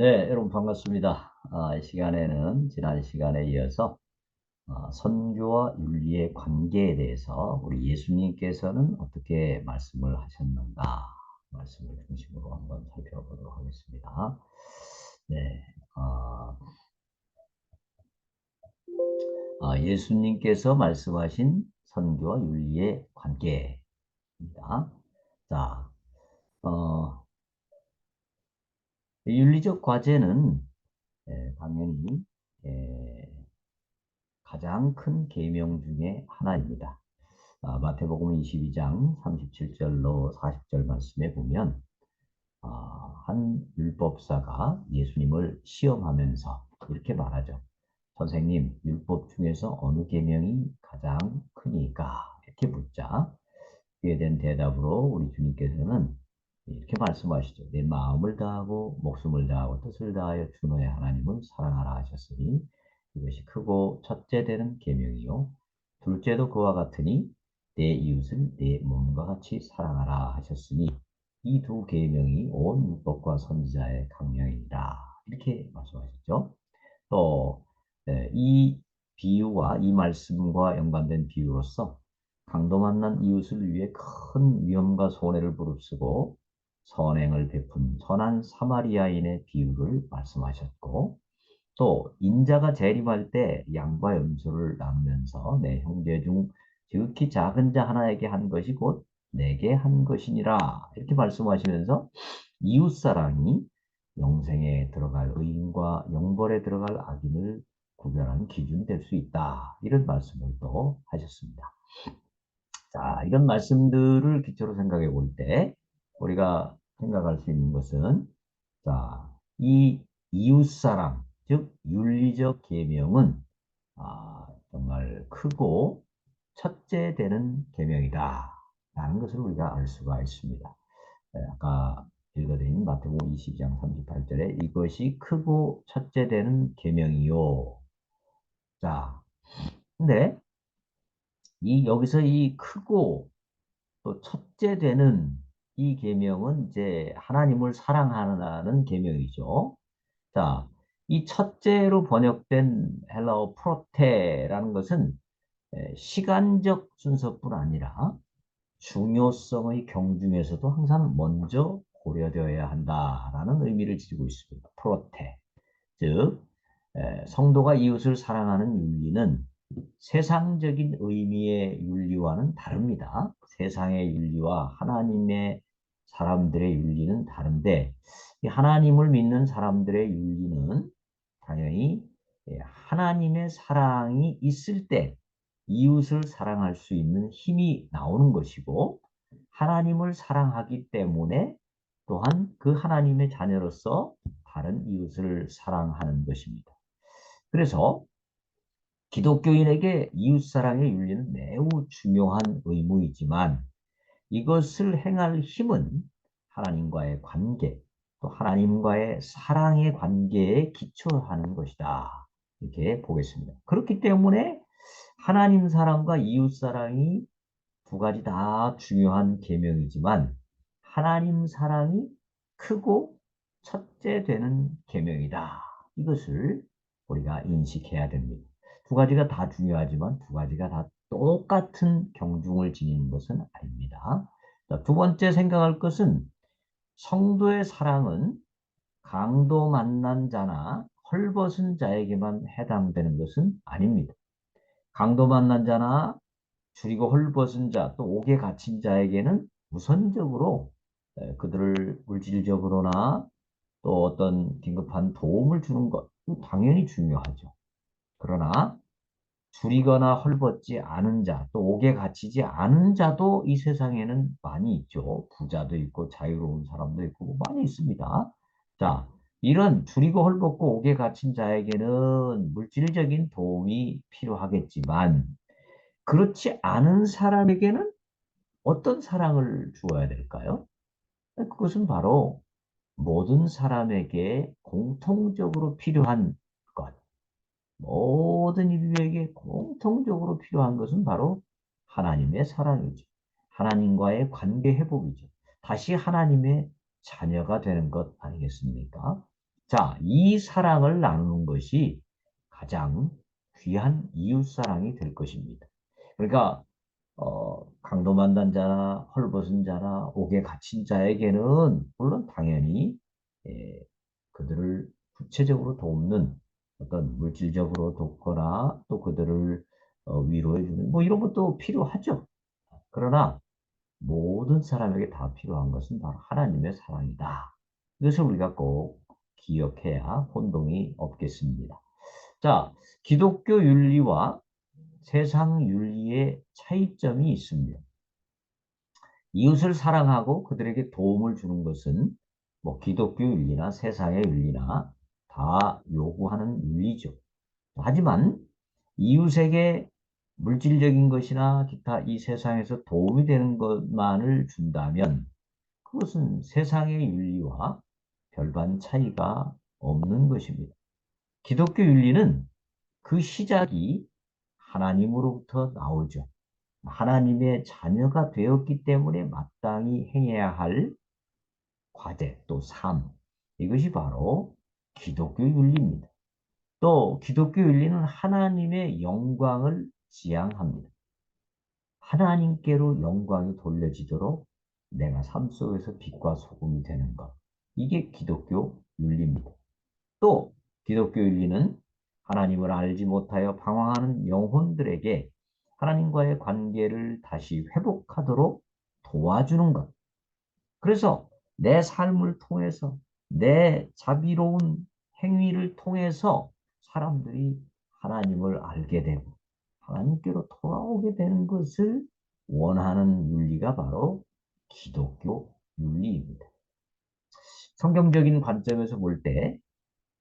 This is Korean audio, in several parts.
네, 여러분 반갑습니다. 아, 이 시간에는 지난 시간에 이어서 아, 선교와 윤리의 관계에 대해서 우리 예수님께서는 어떻게 말씀을 하셨는가 말씀을 중심으로 한번 살펴보도록 하겠습니다. 네, 아, 아, 예수님께서 말씀하신 선교와 윤리의 관계입니다. 자, 어, 윤리적 과제는 예, 당연히 예, 가장 큰 계명 중에 하나입니다. 아, 마태복음 22장 37절로 40절 말씀에 보면 아, 한 율법사가 예수님을 시험하면서 이렇게 말하죠. 선생님, 율법 중에서 어느 계명이 가장 크니까? 이렇게 묻자 그에 대한 대답으로 우리 주님께서는 이렇게 말씀하시죠. 내 마음을 다하고 목숨을 다하고 뜻을 다하여 주 너의 하나님을 사랑하라 하셨으니 이것이 크고 첫째 되는 계명이요 둘째도 그와 같으니 내 이웃을 내 몸과 같이 사랑하라 하셨으니 이 두 계명이 온 율법과 선지자의 강령이니라 이렇게 말씀하셨죠. 또이 네, 비유와 이 말씀과 연관된 비유로서 강도 만난 이웃을 위해 큰 위험과 손해를 부릅쓰고 선행을 베푼 선한 사마리아인의 비유를 말씀하셨고 또 인자가 재림할 때 양과 염소를 나누면서 내 형제 중 지극히 작은 자 하나에게 한 것이 곧 내게 한 것이니라 이렇게 말씀하시면서 이웃사랑이 영생에 들어갈 의인과 영벌에 들어갈 악인을 구별하는 기준이 될 수 있다 이런 말씀을 또 하셨습니다. 자 이런 말씀들을 기초로 생각해 볼 때 우리가 생각할 수 있는 것은 자, 이 이웃사랑, 즉 윤리적 계명은 아, 정말 크고 첫째 되는 계명이다. 라는 것을 우리가 알 수가 있습니다. 네, 아까 읽어드린 마태복음 22장 38절에 이것이 크고 첫째 되는 계명이요. 자, 근데 이 여기서 이 크고 또 첫째 되는 이 계명은 이제 하나님을 사랑하는 계명이죠. 자, 이 첫째로 번역된 헬라어 프로테라는 것은 시간적 순서뿐 아니라 중요성의 경중에서도 항상 먼저 고려되어야 한다라는 의미를 지니고 있습니다. 프로테. 즉, 성도가 이웃을 사랑하는 윤리는 세상적인 의미의 윤리와는 다릅니다. 세상의 윤리와 하나님의 사람들의 윤리는 다른데 하나님을 믿는 사람들의 윤리는 당연히 예, 하나님의 사랑이 있을 때 이웃을 사랑할 수 있는 힘이 나오는 것이고 하나님을 사랑하기 때문에 또한 그 하나님의 자녀로서 다른 이웃을 사랑하는 것입니다. 그래서 기독교인에게 이웃사랑의 윤리는 매우 중요한 의무이지만 이것을 행할 힘은 하나님과의 관계, 또 하나님과의 사랑의 관계에 기초하는 것이다. 이렇게 보겠습니다. 그렇기 때문에 하나님 사랑과 이웃 사랑이 두 가지 다 중요한 계명이지만 하나님 사랑이 크고 첫째 되는 계명이다. 이것을 우리가 인식해야 됩니다. 두 가지가 다 중요하지만 두 가지가 다 똑같은 경중을 지니는 것은 아닙니다. 자, 두 번째 생각할 것은 성도의 사랑은 강도 만난 자나 헐벗은 자에게만 해당되는 것은 아닙니다. 강도 만난 자나 줄이고 헐벗은 자, 또 옥에 갇힌 자에게는 우선적으로 그들을 물질적으로나 또 어떤 긴급한 도움을 주는 것 당연히 중요하죠. 그러나 줄이거나 헐벗지 않은 자, 또 옥에 갇히지 않은 자도 이 세상에는 많이 있죠. 부자도 있고 자유로운 사람도 있고 뭐 많이 있습니다. 자, 이런 줄이고 헐벗고 옥에 갇힌 자에게는 물질적인 도움이 필요하겠지만 그렇지 않은 사람에게는 어떤 사랑을 주어야 될까요? 그것은 바로 모든 사람에게 공통적으로 필요한 모든 인류에게 공통적으로 필요한 것은 바로 하나님의 사랑이죠. 하나님과의 관계 회복이죠. 다시 하나님의 자녀가 되는 것 아니겠습니까? 자, 이 사랑을 나누는 것이 가장 귀한 이웃사랑이 될 것입니다. 그러니까 어, 강도 만난 자나 헐벗은 자나 옥에 갇힌 자에게는 물론 당연히 예, 그들을 구체적으로 돕는 어떤 물질적으로 돕거나 또 그들을 어, 위로해 주는 뭐 이런 것도 필요하죠. 그러나 모든 사람에게 다 필요한 것은 바로 하나님의 사랑이다. 이것을 우리가 꼭 기억해야 혼동이 없겠습니다. 자, 기독교 윤리와 세상 윤리의 차이점이 있습니다. 이웃을 사랑하고 그들에게 도움을 주는 것은 뭐 기독교 윤리나 세상의 윤리나 다 요구하는 윤리죠. 하지만 이웃에게 물질적인 것이나 기타 이 세상에서 도움이 되는 것만을 준다면 그것은 세상의 윤리와 별반 차이가 없는 것입니다. 기독교 윤리는 그 시작이 하나님으로부터 나오죠. 하나님의 자녀가 되었기 때문에 마땅히 행해야 할 과제 또 삶. 이것이 바로 기독교 윤리입니다. 또 기독교 윤리는 하나님의 영광을 지향합니다. 하나님께로 영광이 돌려지도록 내가 삶 속에서 빛과 소금이 되는 것. 이게 기독교 윤리입니다. 또 기독교 윤리는 하나님을 알지 못하여 방황하는 영혼들에게 하나님과의 관계를 다시 회복하도록 도와주는 것. 그래서 내 삶을 통해서 내 자비로운 행위를 통해서 사람들이 하나님을 알게 되고 하나님께로 돌아오게 되는 것을 원하는 윤리가 바로 기독교 윤리입니다. 성경적인 관점에서 볼 때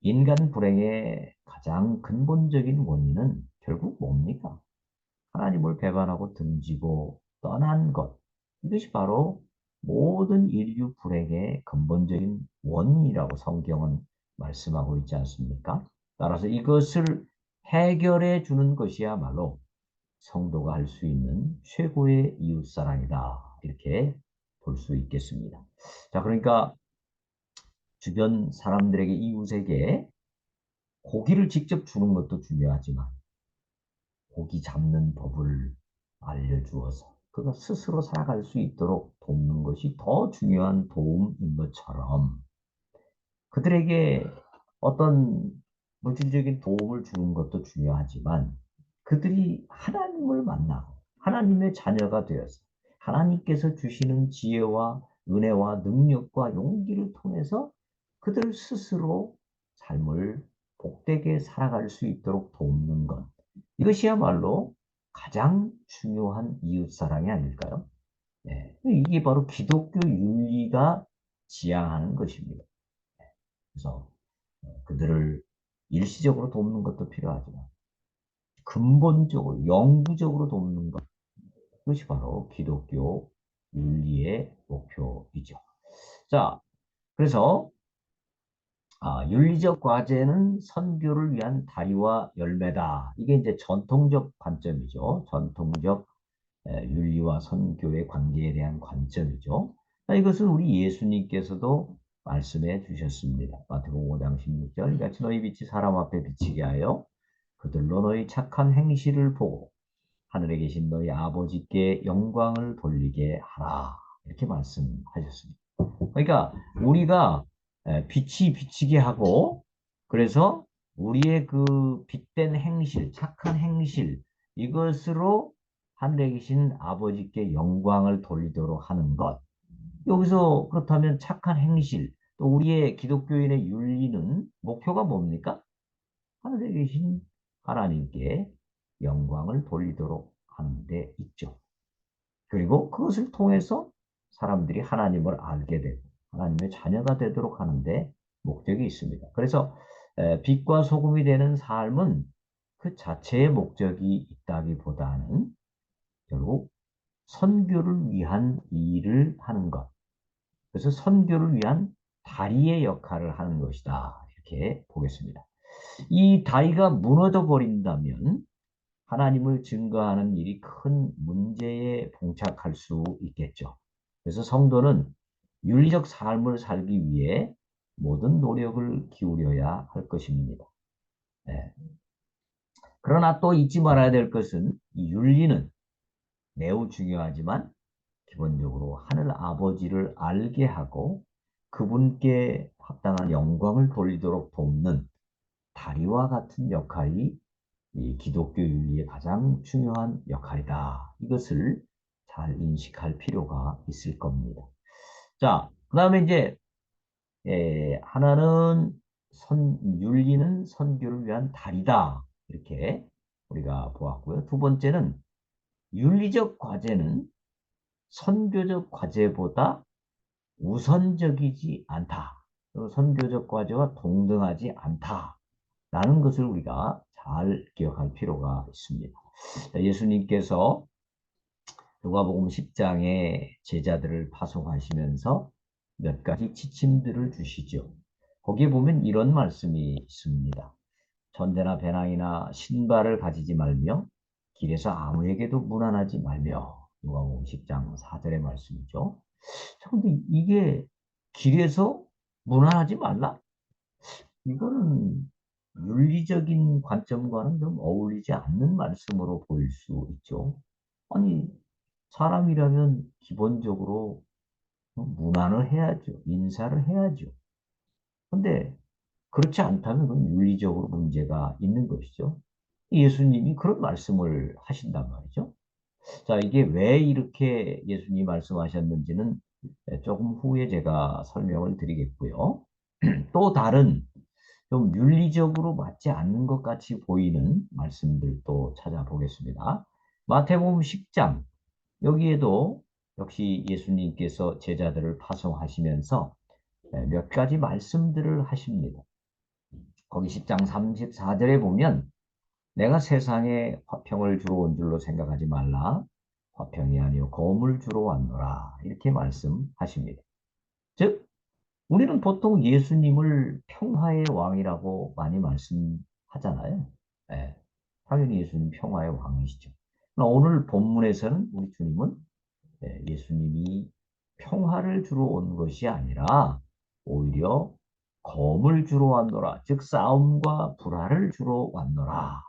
인간 불행의 가장 근본적인 원인은 결국 뭡니까? 하나님을 배반하고 등지고 떠난 것. 이것이 바로 모든 인류 불행의 근본적인 원인이라고 성경은 말씀하고 있지 않습니까? 따라서 이것을 해결해 주는 것이야말로 성도가 할 수 있는 최고의 이웃사랑이다. 이렇게 볼 수 있겠습니다. 자, 그러니까 주변 사람들에게 이웃에게 고기를 직접 주는 것도 중요하지만 고기 잡는 법을 알려주어서 그가 스스로 살아갈 수 있도록 돕는 것이 더 중요한 도움인 것처럼 그들에게 어떤 물질적인 도움을 주는 것도 중요하지만 그들이 하나님을 만나고 하나님의 자녀가 되어서 하나님께서 주시는 지혜와 은혜와 능력과 용기를 통해서 그들 스스로 삶을 복되게 살아갈 수 있도록 돕는 것. 이것이야말로 가장 중요한 이웃사랑이 아닐까요? 네. 이게 바로 기독교 윤리가 지향하는 것입니다. 네. 그래서 어, 그들을 일시적으로 돕는 것도 필요하지만 근본적으로 영구적으로 돕는 것 그것이 바로 기독교 윤리의 목표이죠. 자, 그래서 아, 윤리적 과제는 선교를 위한 다리와 열매다. 이게 이제 전통적 관점이죠. 전통적 에, 윤리와 선교의 관계에 대한 관점이죠. 자, 이것은 우리 예수님께서도 말씀해 주셨습니다. 마태복음 5장 16절 같이 너희 빛이 사람 앞에 비치게 하여 그들로 너희 착한 행실을 보고 하늘에 계신 너희 아버지께 영광을 돌리게 하라. 이렇게 말씀하셨습니다. 그러니까 우리가 빛이 비치게 하고 그래서 우리의 그 빛된 행실, 착한 행실 이것으로 하늘에 계신 아버지께 영광을 돌리도록 하는 것. 여기서 그렇다면 착한 행실, 또 우리의 기독교인의 윤리는 목표가 뭡니까? 하늘에 계신 하나님께 영광을 돌리도록 하는 데 있죠. 그리고 그것을 통해서 사람들이 하나님을 알게 되고 하나님의 자녀가 되도록 하는데 목적이 있습니다. 그래서 빛과 소금이 되는 삶은 그 자체의 목적이 있다기보다는 결국 선교를 위한 일을 하는 것. 그래서 선교를 위한 다리의 역할을 하는 것이다. 이렇게 보겠습니다. 이 다리가 무너져 버린다면 하나님을 증거하는 일이 큰 문제에 봉착할 수 있겠죠. 그래서 성도는 윤리적 삶을 살기 위해 모든 노력을 기울여야 할 것입니다. 네. 그러나 또 잊지 말아야 될 것은 이 윤리는 매우 중요하지만 기본적으로 하늘 아버지를 알게 하고 그분께 합당한 영광을 돌리도록 돕는 다리와 같은 역할이 이 기독교 윤리의 가장 중요한 역할이다. 이것을 잘 인식할 필요가 있을 겁니다. 자, 그 다음에 이제 에, 하나는 선, 윤리는 선교를 위한 다리다. 이렇게 우리가 보았고요. 두 번째는 윤리적 과제는 선교적 과제보다 우선적이지 않다. 선교적 과제와 동등하지 않다. 라는 것을 우리가 잘 기억할 필요가 있습니다. 예수님께서 누가복음 10장에 제자들을 파송하시면서 몇 가지 지침들을 주시죠. 거기에 보면 이런 말씀이 있습니다. 전대나 배낭이나 신발을 가지지 말며 길에서 아무에게도 무난하지 말며 누가복음 10장 4절의 말씀이죠. 그런데 이게 길에서 무난하지 말라? 이거는 윤리적인 관점과는 좀 어울리지 않는 말씀으로 보일 수 있죠. 아니, 사람이라면 기본적으로 문안을 해야죠. 인사를 해야죠. 근데 그렇지 않다면 그건 윤리적으로 문제가 있는 것이죠. 예수님이 그런 말씀을 하신단 말이죠. 자, 이게 왜 이렇게 예수님이 말씀하셨는지는 조금 후에 제가 설명을 드리겠고요. 또 다른 좀 윤리적으로 맞지 않는 것 같이 보이는 말씀들도 찾아보겠습니다. 마태복음 10장 여기에도 역시 예수님께서 제자들을 파송하시면서 몇 가지 말씀들을 하십니다. 거기 10장 34절에 보면 내가 세상에 화평을 주러 온 줄로 생각하지 말라. 화평이 아니요 검을 주러 왔노라. 이렇게 말씀하십니다. 즉 우리는 보통 예수님을 평화의 왕이라고 많이 말씀하잖아요. 네, 당연히 예수님 평화의 왕이시죠. 오늘 본문에서는 우리 주님은 네, 예수님이 평화를 주러 온 것이 아니라 오히려 검을 주러 왔노라. 즉 싸움과 불화를 주러 왔노라.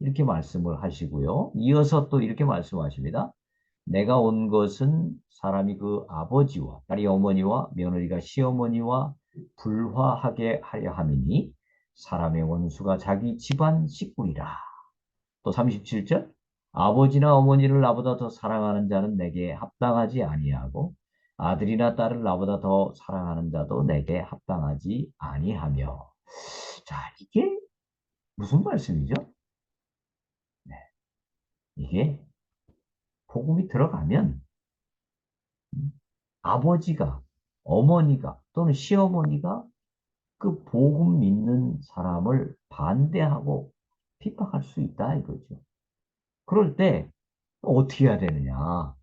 이렇게 말씀을 하시고요. 이어서 또 이렇게 말씀하십니다. 내가 온 것은 사람이 그 아버지와 딸이 어머니와 며느리가 시어머니와 불화하게 하려 함이니 사람의 원수가 자기 집안 식구이라. 또 37절 아버지나 어머니를 나보다 더 사랑하는 자는 내게 합당하지 아니하고 아들이나 딸을 나보다 더 사랑하는 자도 내게 합당하지 아니하며 자 이게 무슨 말씀이죠? 네. 이게 복음이 들어가면 아버지가 어머니가 또는 시어머니가 그 복음 믿는 사람을 반대하고 핍박할 수 있다 이거죠. 그럴 때 어떻게 해야 되느냐?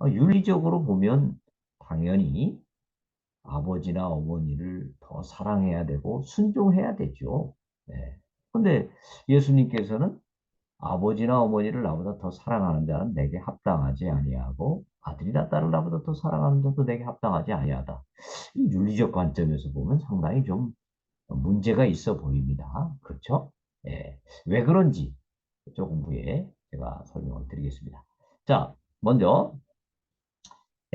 어, 윤리적으로 보면 당연히 아버지나 어머니를 더 사랑해야 되고 순종해야 되죠. 네. 근데 예수님께서는 아버지나 어머니를 나보다 더 사랑하는 자는 내게 합당하지 아니하고 아들이나 딸을 나보다 더 사랑하는 자도 내게 합당하지 아니하다. 이 윤리적 관점에서 보면 상당히 좀 문제가 있어 보입니다. 그렇죠? 예. 왜 그런지 조금 후에 제가 설명을 드리겠습니다. 자, 먼저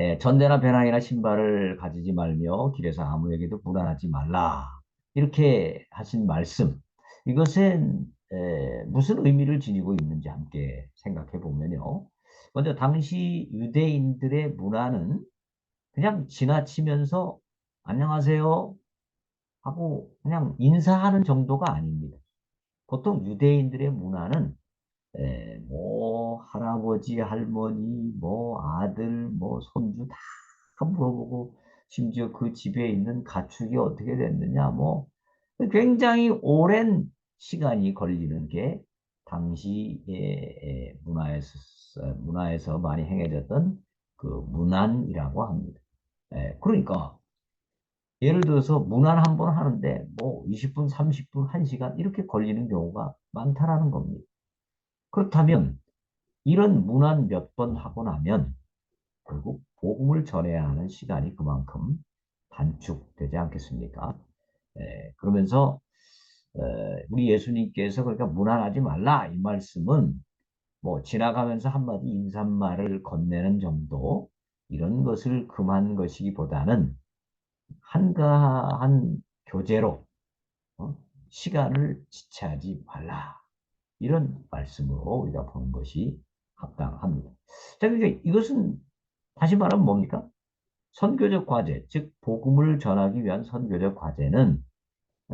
예, 전대나 배낭이나 신발을 가지지 말며 길에서 아무에게도 불안하지 말라. 이렇게 하신 말씀. 이것은 에, 무슨 의미를 지니고 있는지 함께 생각해 보면요. 먼저 당시 유대인들의 문화는 그냥 지나치면서 안녕하세요 하고 그냥 인사하는 정도가 아닙니다. 보통 유대인들의 문화는 에, 뭐 할아버지, 할머니, 뭐 아들, 뭐 손주 다 물어보고 심지어 그 집에 있는 가축이 어떻게 됐느냐 뭐 굉장히 오랜 시간이 걸리는 게 당시의 문화에서, 문화에서 많이 행해졌던 그 문안이라고 합니다. 예, 그러니까 예를 들어서 문안 한 번 하는데 뭐 20분, 30분, 1시간 이렇게 걸리는 경우가 많다라는 겁니다. 그렇다면 이런 문안 몇 번 하고 나면 결국 복음을 전해야 하는 시간이 그만큼 단축되지 않겠습니까? 예, 그러면서 어, 우리 예수님께서 그러니까 무난하지 말라 이 말씀은 뭐 지나가면서 한마디 인사말을 건네는 정도 이런 것을 금한 것이기보다는 한가한 교제로 어? 시간을 지체하지 말라 이런 말씀으로 우리가 보는 것이 합당합니다. 자, 그러니까 이것은 다시 말하면 뭡니까? 선교적 과제, 즉 복음을 전하기 위한 선교적 과제는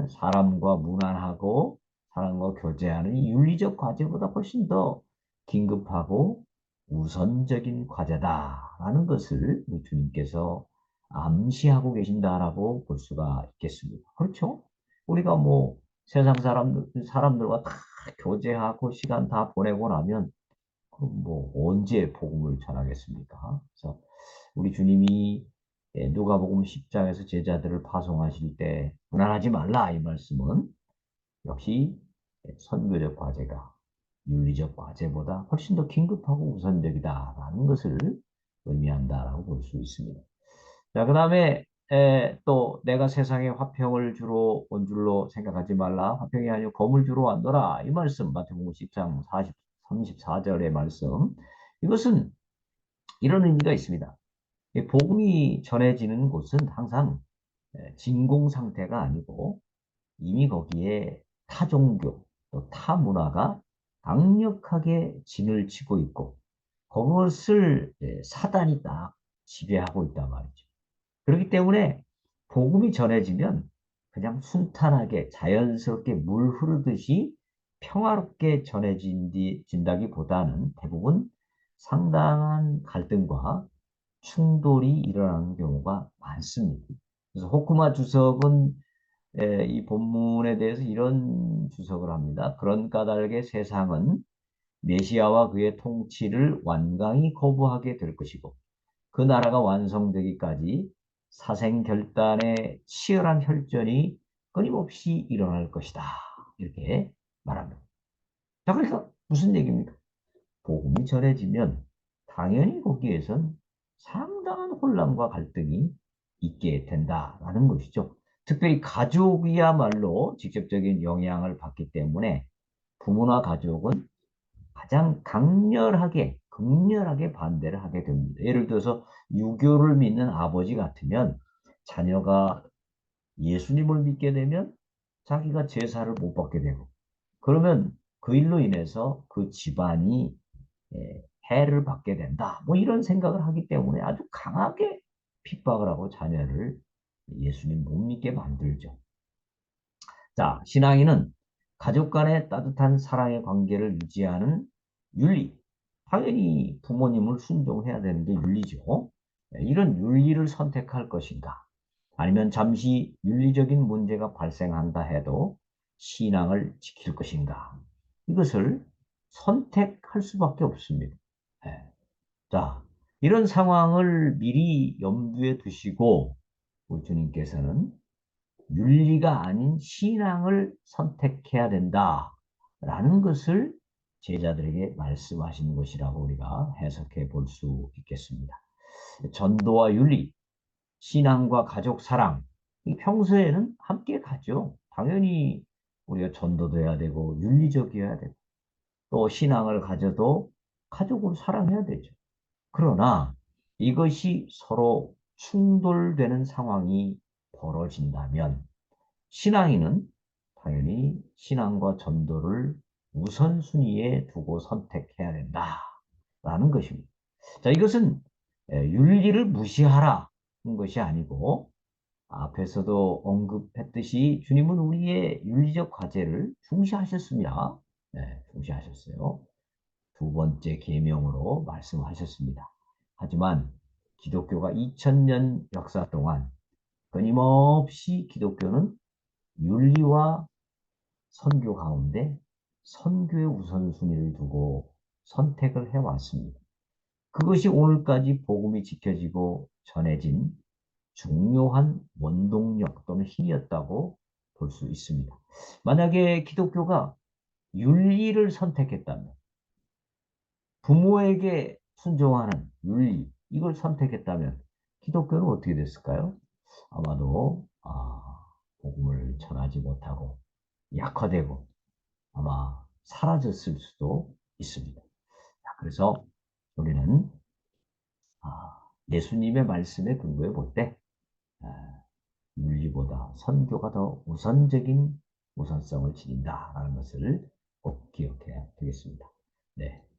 사람과 무난하고 사람과 교제하는 윤리적 과제보다 훨씬 더 긴급하고 우선적인 과제다라는 것을 주님께서 암시하고 계신다라고 볼 수가 있겠습니다. 그렇죠? 우리가 뭐 세상 사람들, 사람들과 다 교제하고 시간 다 보내고 나면 뭐 언제 복음을 전하겠습니까? 그래서 우리 주님이 예, 누가복음 10장에서 제자들을 파송하실 때 무난하지 말라 이 말씀은 역시 선교적 과제가 윤리적 과제보다 훨씬 더 긴급하고 우선적이다라는 것을 의미한다라고 볼 수 있습니다. 자, 그 다음에 또 내가 세상에 화평을 주로 온 줄로 생각하지 말라. 화평이 아니고 검을 주로 왔노라. 이 말씀 마태복음 10장 40, 34절의 말씀. 이것은 이런 의미가 있습니다. 복음이 전해지는 곳은 항상 진공 상태가 아니고 이미 거기에 타 종교 또 타 문화가 강력하게 진을 치고 있고 그것을 사단이 딱 지배하고 있단 말이죠. 그렇기 때문에 복음이 전해지면 그냥 순탄하게 자연스럽게 물 흐르듯이 평화롭게 전해진다기보다는 대부분 상당한 갈등과 충돌이 일어나는 경우가 많습니다. 그래서 호쿠마 주석은 이 본문에 대해서 이런 주석을 합니다. 그런 까닭에 세상은 메시아와 그의 통치를 완강히 거부하게 될 것이고 그 나라가 완성되기까지 사생결단의 치열한 혈전이 끊임없이 일어날 것이다. 이렇게 말합니다. 자, 그러니까 무슨 얘기입니까? 복음이 전해지면 당연히 거기에선 상당한 혼란과 갈등이 있게 된다라는 것이죠. 특별히 가족이야말로 직접적인 영향을 받기 때문에 부모나 가족은 가장 강렬하게 극렬하게 반대를 하게 됩니다. 예를 들어서 유교를 믿는 아버지 같으면 자녀가 예수님을 믿게 되면 자기가 제사를 못 받게 되고 그러면 그 일로 인해서 그 집안이 예, 해를 받게 된다. 뭐 이런 생각을 하기 때문에 아주 강하게 핍박을 하고 자녀를 예수님 못 믿게 만들죠. 자, 신앙인은 가족 간의 따뜻한 사랑의 관계를 유지하는 윤리, 당연히 부모님을 순종해야 되는 게 윤리죠. 네, 이런 윤리를 선택할 것인가? 아니면 잠시 윤리적인 문제가 발생한다 해도 신앙을 지킬 것인가? 이것을 선택할 수밖에 없습니다. 네. 자, 이런 상황을 미리 염두에 두시고 우리 주님께서는 윤리가 아닌 신앙을 선택해야 된다라는 것을 제자들에게 말씀하시는 것이라고 우리가 해석해 볼 수 있겠습니다. 전도와 윤리, 신앙과 가족 사랑, 평소에는 함께 가죠. 당연히 우리가 전도도 해야 되고 윤리적이어야 되고 또 신앙을 가져도 가족을 사랑해야 되죠. 그러나 이것이 서로 충돌되는 상황이 벌어진다면 신앙인은 당연히 신앙과 전도를 우선순위에 두고 선택해야 된다 라는 것입니다. 자, 이것은 윤리를 무시하라 는 것이 아니고 앞에서도 언급했듯이 주님은 우리의 윤리적 과제를 중시하셨습니다. 네, 중시하셨어요. 두 번째 계명으로 말씀하셨습니다. 하지만 기독교가 2000년 역사 동안 끊임없이 기독교는 윤리와 선교 가운데 선교의 우선순위를 두고 선택을 해왔습니다. 그것이 오늘까지 복음이 지켜지고 전해진 중요한 원동력 또는 힘이었다고 볼 수 있습니다. 만약에 기독교가 윤리를 선택했다면 부모에게 순종하는 윤리 이걸 선택했다면 기독교는 어떻게 됐을까요? 아마도 아, 복음을 전하지 못하고 약화되고 아마 사라졌을 수도 있습니다. 그래서 우리는 아, 예수님의 말씀에 근거해 볼때 아, 윤리보다 선교가 더 우선적인 우선성을 지닌다라는 것을 꼭 기억해야 되겠습니다. 네.